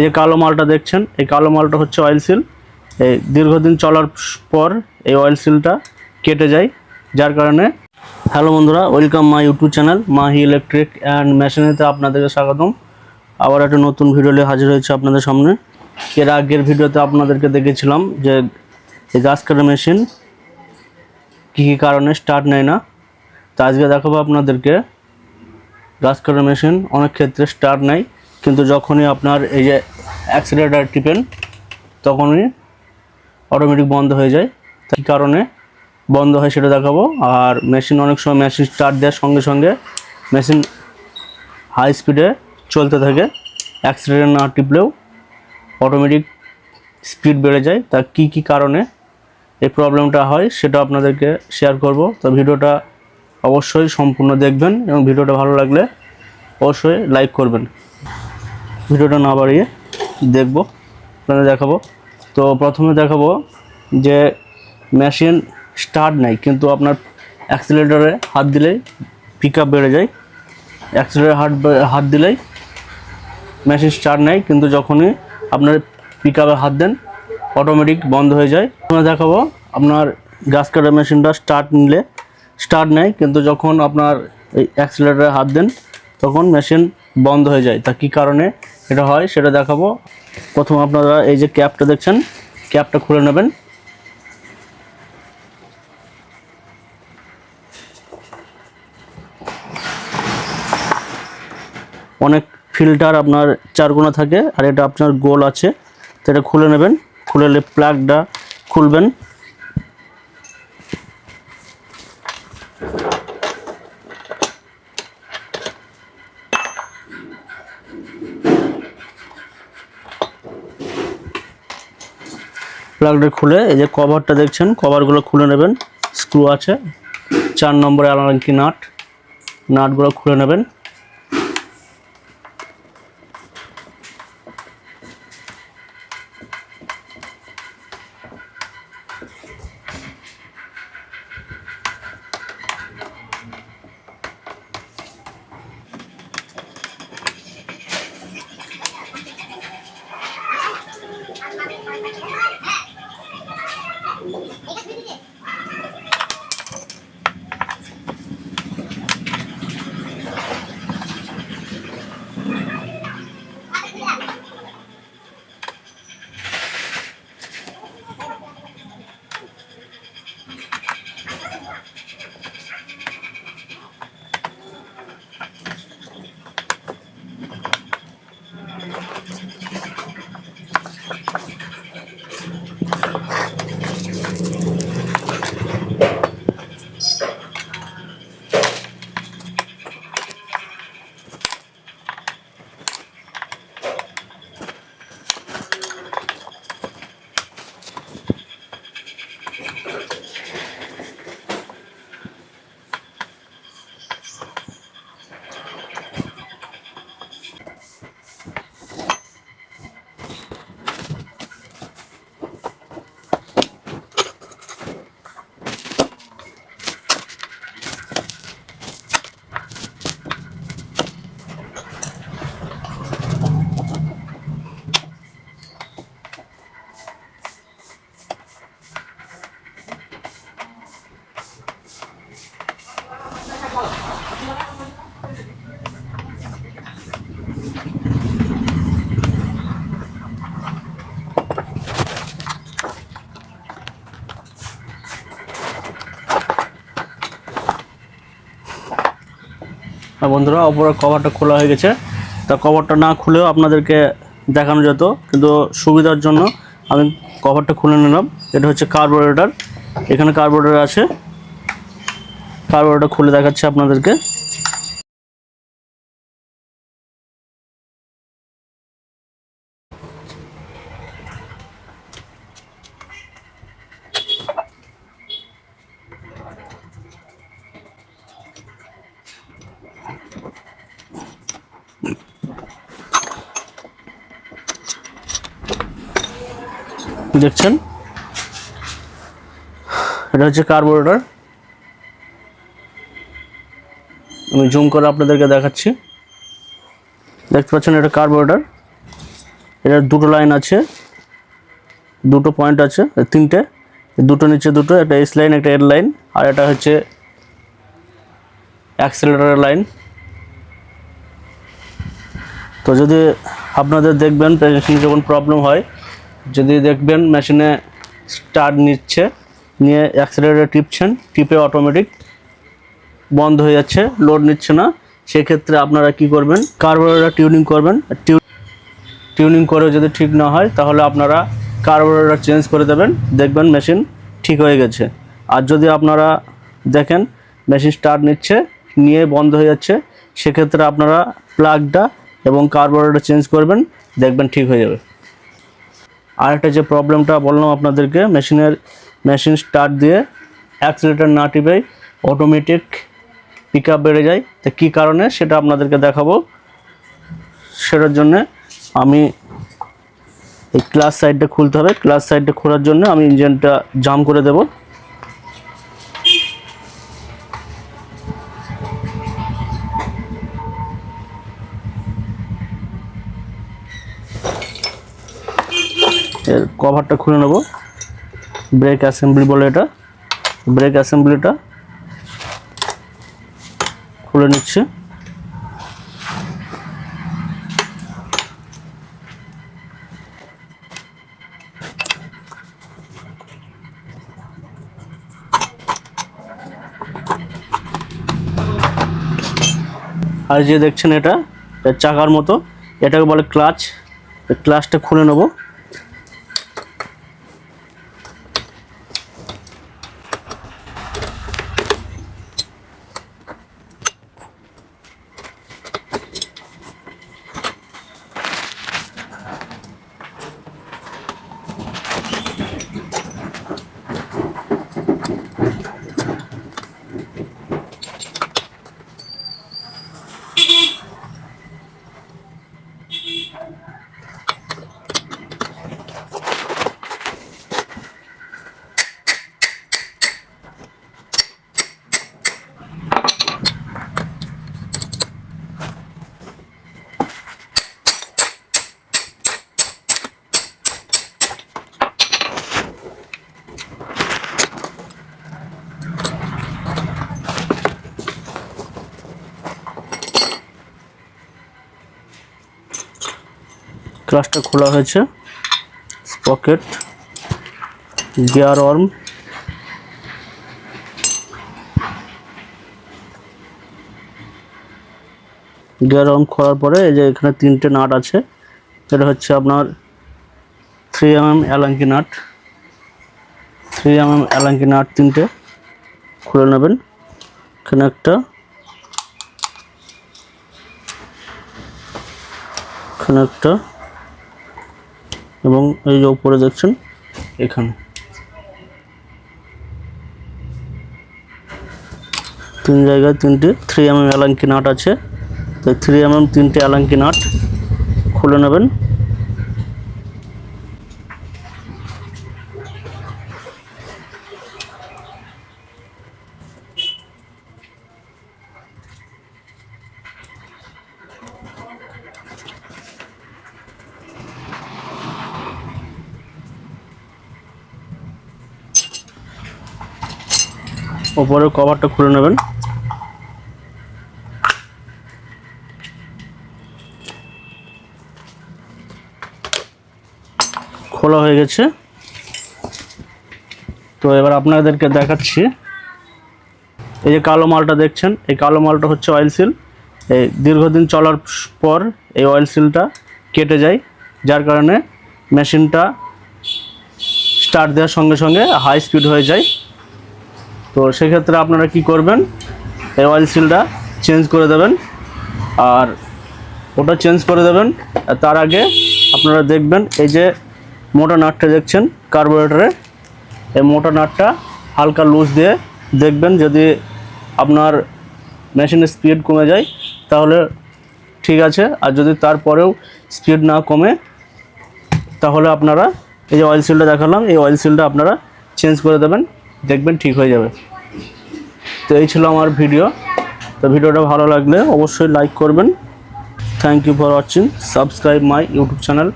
এই যে কালো মালটা দেখছেন, এই কালো মালটা হচ্ছে অয়েল সিল এই দীর্ঘদিন চলার পর এই অয়েল সিলটা কেটে যায়, যার কারণে হ্যালো বন্ধুরা welcome my YouTube channel Mahi electric and মেশিনেতে আপনাদেরকে স্বাগতম। আবার একটা নতুন ভিডিও নিয়ে হাজির হয়েছে আপনাদের সামনে। এর আগের ভিডিওতে আপনাদেরকে দেখেছিলাম যে এই গাছ কাটা মেশিন কী কী কারণে স্টার্ট নেয় না। তো আজকে দেখাবো আপনাদেরকে। গাছ কাটার মেশিন অনেক ক্ষেত্রে স্টার্ট নেয়। কিন্তু যখনই আপনার এই যে অ্যাক্সিলেটার টিপেন, তখনই অটোমেটিক বন্ধ হয়ে যায়। কী কারণে? বন্ধ হয় সেটা দেখাবো। আর মেশিন অনেক সময় মেশিন স্টার্ট দেওয়ার সঙ্গে সঙ্গে মেশিন হাই স্পিডে চলতে থাকে। অ্যাক্সিলেটার না টিপলেও অটোমেটিক স্পিড বেড়ে যায়। তা কী কী কারণে এই প্রবলেমটা হয় সেটা আপনাদেরকে শেয়ার করব। তো ভিডিওটা অবশ্যই সম্পূর্ণ দেখবেন এবং ভিডিওটা ভালো লাগলে অবশ্যই লাইক করবেন। ভিডিওটা না বাড়িয়ে দেখব, আপনাদের দেখাবো। তো প্রথমে দেখাবো যে মেশিন স্টার্ট নেই, কিন্তু আপনার অ্যাক্সিলেটারে হাত দিলেই পিক বেড়ে যায়। অ্যাক্সিলেটারে হাত হাত দিলেই মেশিন স্টার্ট নেয় কিন্তু যখনই আপনার পিক হাত দেন অটোমেটিক বন্ধ হয়ে যায়। আমরা দেখাবো আপনার গাছ কাটার মেশিনটা স্টার্ট নিলে স্টার্ট নেয় কিন্তু যখন আপনার এই অ্যাক্সিলেটারে হাত দেন, তখন মেশিন বন্ধ হয়ে যায়। তা কী কারণে? এটা হয়, সেটা দেখাবো। প্রথম আপনারা এই যে ক্যাপটা দেখছেন, ক্যাপটা খুলে নেবেন। অনেক ফিল্টার আপনার চারকোনা থাকে, আর এটা আপনার গোল আছে। তো এটা খুলে নেবেন, খুলে প্লাগটা খুলবেন। প্লাগটা খুলে এই যে কভারটা দেখছেন কভারগুলো খুলে নেবেন স্ক্রু আছে, চার নম্বরে কি নাট নাটগুলো খুলে নেবেন। বন্ধুরা অপরের কভারটা খোলা হয়ে গেছে। তা কভারটা না খুলেও আপনাদেরকে দেখানো যেত, কিন্তু সুবিধার জন্য আমি কভারটা খুলে নিলাম। এটা হচ্ছে কার্বোরেটার এখানে কার্বোরেটার আছে। কার্বোরেটার খুলে দেখাচ্ছে আপনাদেরকে। দেখছেন? এটা হচ্ছে কার্বোরেটর। আমি জুম করে আপনাদেরকে দেখাচ্ছি। দেখতে পাচ্ছেন এটা কার্বোরেটর। এটা দুটো লাইন আছে, দুটো পয়েন্ট আছে, তিনটে। দুটো নিচে দুটো, একটা এস লাইন, একটা এর লাইন, আর এটা হচ্ছে অ্যাক্সেলেটারের লাইন। তো যদি আপনাদের দেখবেন যখন প্রবলেম হয় যদি দেখবেন মেশিনে স্টার্ট নিচ্ছে, নিয়ে অ্যাক্সেলেটার টিপছেন, টিপে অটোমেটিক বন্ধ হয়ে যাচ্ছে লোড নিচ্ছে না। সেক্ষেত্রে আপনারা কি করবেন? কার্বোরেটর টিউনিং করবেন। টিউনিং করে যদি ঠিক না হয়, তাহলে আপনারা কার্বোরেটর চেঞ্জ করে দেবেন। দেখবেন মেশিন ঠিক হয়ে গেছে। আর যদি আপনারা দেখেন মেশিন স্টার্ট নিচ্ছে, নিয়ে বন্ধ হয়ে যাচ্ছে, সেক্ষেত্রে আপনারা প্লাগটা এবং কার্বোরেটর চেঞ্জ করবেন, দেখবেন ঠিক হয়ে যাবে। আরেকটা যে প্রবলেমটা বললাম আপনাদেরকে, মেশিনের, মেশিন স্টার্ট দিয়ে অ্যাক্সিলেটার না টিপেই অটোমেটিক পিক বেড়ে যায়। তো কী কারণে? সেটা আপনাদেরকে দেখাবো। সেটার জন্য আমি এই ক্লাস সাইডটা খুলতে হবে। ক্লাস সাইডটা খোলার জন্য আমি ইঞ্জিনটা জাম করে দেব। এর কভারটা খুলে নেব। ব্রেক অ্যাসেম্বলি বলে এটা। ব্রেক অ্যাসেম্বলিটা খুলে নিচ্ছে। আর যে দেখছেন এটা চাকার মতো। এটাকে বলে ক্লাচ ক্লাচটা খুলে নেব। ক্লাচটা খোলা হয়েছে। Sprocket gear arm gear arm খোলার পরে এই যে এখানে তিনটে নাট আছে। এটা হচ্ছে আপনার three M M allen key nut. Three M M allen key nut তিনটে খুলে নেবেন। এখানে একটা। এখানে একটা। এবং এই যে উপরে দেখছেন, এখানে। তিন জায়গায় তিনটি three M M allen key nut আছে। তো থ্রি এম এম তিনটি অ্যালাঙ্কি নাট খুলে নেবেন। ওপরের কভারটা খুলে নেবেন। খোলা হয়ে গেছে। তো এবার আপনাদেরকে দেখাচ্ছি। এই যে কালো মালটা দেখছেন, এই কালো মালটা হচ্ছে অয়েল সিল এই দীর্ঘদিন চলার পর এই অয়েল সিলটা কেটে যায়, যার কারণে মেশিনটা স্টার্ট দেওয়ার সঙ্গে সঙ্গে হাই স্পিড হয়ে যায়। তো সেক্ষেত্রে আপনারা কি করবেন, এই অয়েল সিলটা চেঞ্জ করে দেবেন, আর ওটা চেঞ্জ করে দেবেন তার আগে আপনারা দেখবেন এই যে মোটা নাটটা দেখছেন কার্বোরেটরে এই মোটা নাটটা হালকা লুজ দিয়ে দেখবেন যদি আপনার মেশিনের স্পিড কমে যায়, তাহলে ঠিক আছে, আর যদি তারপরেও স্পিড না কমে, তাহলে আপনারা এই যে অয়েল সিলটা দেখালাম, এই অয়েল সিলটা আপনারা চেঞ্জ করে দেবেন দেখবেন ঠিক হয়ে যাবে। তো এই ছিল আমার ভিডিও। তো ভিডিওটা ভালো লাগলে অবশ্যই লাইক করবেন। Thank you for watching subscribe my YouTube channel